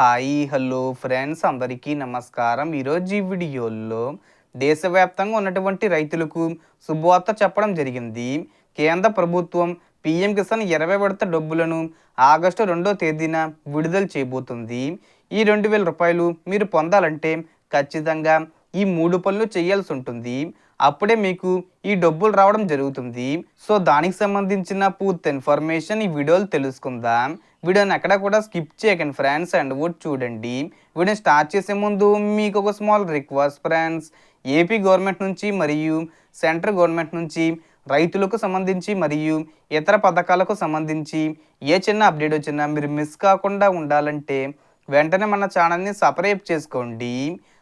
Hi hello friends. అందరికీ నమస్కారం. ఈరోజు ఈ వీడియోలో దేశవ్యాప్తంగా ఉన్నటువంటి రైతులకు శుభవార్త చెప్పడం జరిగింది. కేంద్ర ప్రభుత్వం పీఎం కిసాన్ ఇరవై విడత డబ్బులను ఆగస్టు రెండో తేదీన విడుదల చేయబోతుంది. ఈ రెండు వేల రూపాయలు మీరు పొందాలంటే ఖచ్చితంగా ఈ మూడు పనులు చేయాల్సి ఉంటుంది. అప్పుడే మీకు ఈ డబ్బులు రావడం జరుగుతుంది. సో దానికి సంబంధించిన పూర్తి ఇన్ఫర్మేషన్ ఈ వీడియోలు తెలుసుకుందాం. వీడియోని ఎక్కడ కూడా స్కిప్ చేయకండి ఫ్రెండ్స్ అండ్ వుడ్ చూడండి. వీడియోని స్టార్ట్ చేసే ముందు మీకు ఒక small request friends. AP government నుంచి మరియు సెంట్రల్ గవర్నమెంట్ నుంచి రైతులకు సంబంధించి మరియు ఇతర పథకాలకు సంబంధించి ఏ చిన్న అప్డేట్ వచ్చినా మీరు మిస్ కాకుండా ఉండాలంటే వెంటనే మన ఛానల్ని సబ్స్క్రైబ్ చేసుకోండి.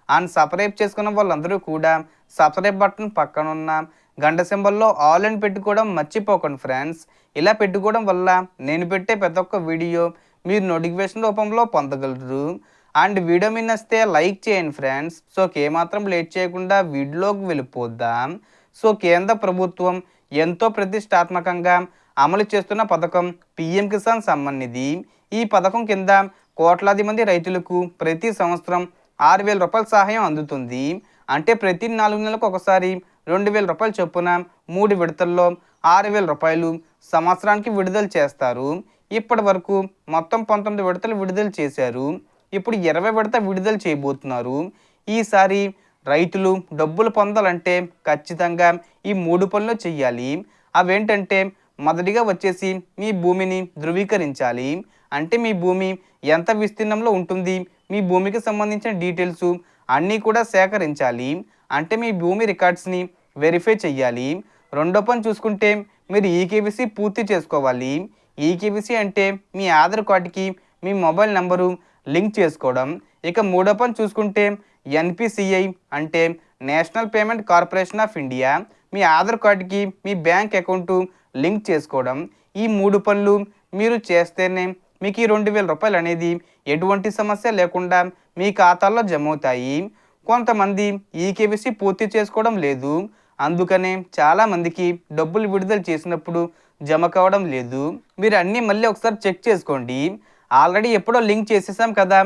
అండ్ సబ్స్క్రైబ్ చేసుకున్న వాళ్ళందరూ కూడా సబ్స్క్రైబ్ బటన్ పక్కన ఉన్న గంట సింబల్లో ఆల్ అని పెట్టుకోవడం మర్చిపోకండి ఫ్రెండ్స్ ఇలా పెట్టుకోవడం వల్ల నేను పెట్టే ప్రతి ఒక్క వీడియో మీరు నోటిఫికేషన్ రూపంలో పొందగలరు. అండ్ వీడియో మీ నచ్చితే లైక్ చేయండి ఫ్రెండ్స్ సో ఏమాత్రం లేట్ చేయకుండా వీడియోలోకి వెళ్ళిపోద్దాం సో కేంద్ర ప్రభుత్వం ఎంతో ప్రతిష్టాత్మకంగా అమలు చేస్తున్న పథకం పిఎం కిసాన్ సమ్మాన్ నిధి. ఈ పథకం కింద కోట్లాది మంది రైతులకు ప్రతి సంవత్సరం ఆరు వేల రూపాయల సహాయం అందుతుంది. అంటే ప్రతి నాలుగు నెలలకు ఒకసారి రెండు వేల రూపాయలు చొప్పున మూడు విడతల్లో ఆరు వేల రూపాయలు సంవత్సరానికి విడుదల చేస్తారు. ఇప్పటి వరకు మొత్తం పంతొమ్మిది విడతలు విడుదల చేశారు. ఇప్పుడు ఇరవై విడత విడుదల చేయబోతున్నారు. ఈసారి రైతులు డబ్బులు పొందాలంటే ఖచ్చితంగా ఈ మూడు పనులు చేయాలి అవేంటంటే మొదటిగా వచ్చేసి మీ భూమిని ధృవీకరించాలి. అంటే మీ భూమి ఎంత విస్తీర్ణంలో ఉంటుంది? మీ భూమికి సంబంధించిన డీటెయిల్స్ అన్నీ కూడా సేకరించాలి. అంటే మీ భూమి రికార్డ్స్ని వెరిఫై చెయ్యాలి. రెండో పని చూసుకుంటే మీరు ఈకేబీసీ పూర్తి చేసుకోవాలి. ఈకేబీసీ అంటే మీ ఆధార్ కార్డుకి మీ మొబైల్ నెంబరు లింక్ చేసుకోవడం. ఇక మూడో పని చూసుకుంటే ఎన్పిసిఐ అంటే national payment corporation of India మీ ఆధార్ కార్డుకి మీ బ్యాంక్ అకౌంటు లింక్ చేసుకోవడం. ఈ మూడు పనులు మీరు చేస్తేనే మీకు ఈ రెండు వేల రూపాయలు అనేది ఎటువంటి సమస్య లేకుండా మీ ఖాతాల్లో జమ అవుతాయి కొంతమంది ఈ కేవీసీ పూర్తి చేసుకోవడం లేదు. అందుకనే చాలామందికి డబ్బులు విడుదల చేసినప్పుడు జమ కావడం లేదు. మీరు అన్నీ మళ్ళీ ఒకసారి చెక్ చేసుకోండి. ఆల్రెడీ ఎప్పుడో లింక్ చేసేసాం కదా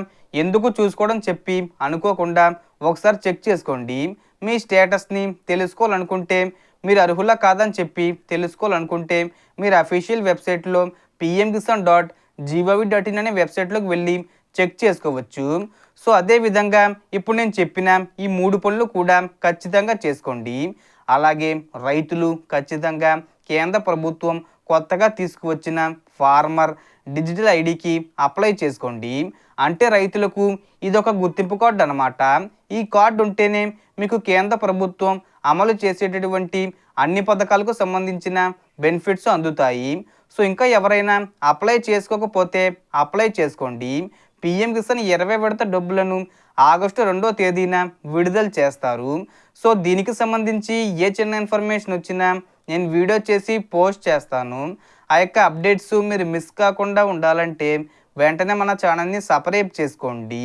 ఎందుకు చూసుకోవడం చెప్పి అనుకోకుండా ఒకసారి చెక్ చేసుకోండి. మీ స్టేటస్ని తెలుసుకోవాలనుకుంటే మీరు అర్హులా కాదని చెప్పి తెలుసుకోవాలనుకుంటే మీరు అఫీషియల్ వెబ్సైట్లో PM Kisan dot G O V dot in అనే వెబ్సైట్లోకి వెళ్ళి చెక్ చేసుకోవచ్చు. సో అదేవిధంగా ఇప్పుడు నేను చెప్పిన ఈ మూడు పనులు కూడా ఖచ్చితంగా చేసుకోండి. అలాగే రైతులు ఖచ్చితంగా కేంద్ర ప్రభుత్వం కొత్తగా తీసుకువచ్చిన ఫార్మర్ డిజిటల్ ఐడికి అప్లై చేసుకోండి. అంటే రైతులకు ఇది ఒక గుర్తింపు కార్డు అనమాట ఈ కార్డు ఉంటేనే మీకు కేంద్ర ప్రభుత్వం అమలు చేసేటటువంటి అన్ని పథకాలకు సంబంధించిన బెనిఫిట్స్ అందుతాయి. సో ఇంకా ఎవరైనా అప్లై చేసుకోకపోతే అప్లై చేసుకోండి. పిఎం కిసాన్ ఇరవై విడత డబ్బులను ఆగస్టు రెండో తేదీన విడుదల చేస్తారు. సో దీనికి సంబంధించి ఏ చిన్న ఇన్ఫర్మేషన్ వచ్చినా నేను వీడియో చేసి పోస్ట్ చేస్తాను. ఆ యొక్క అప్డేట్స్ మీరు మిస్ కాకుండా ఉండాలంటే వెంటనే మన ఛానల్ని సపరేట్ చేసుకోండి.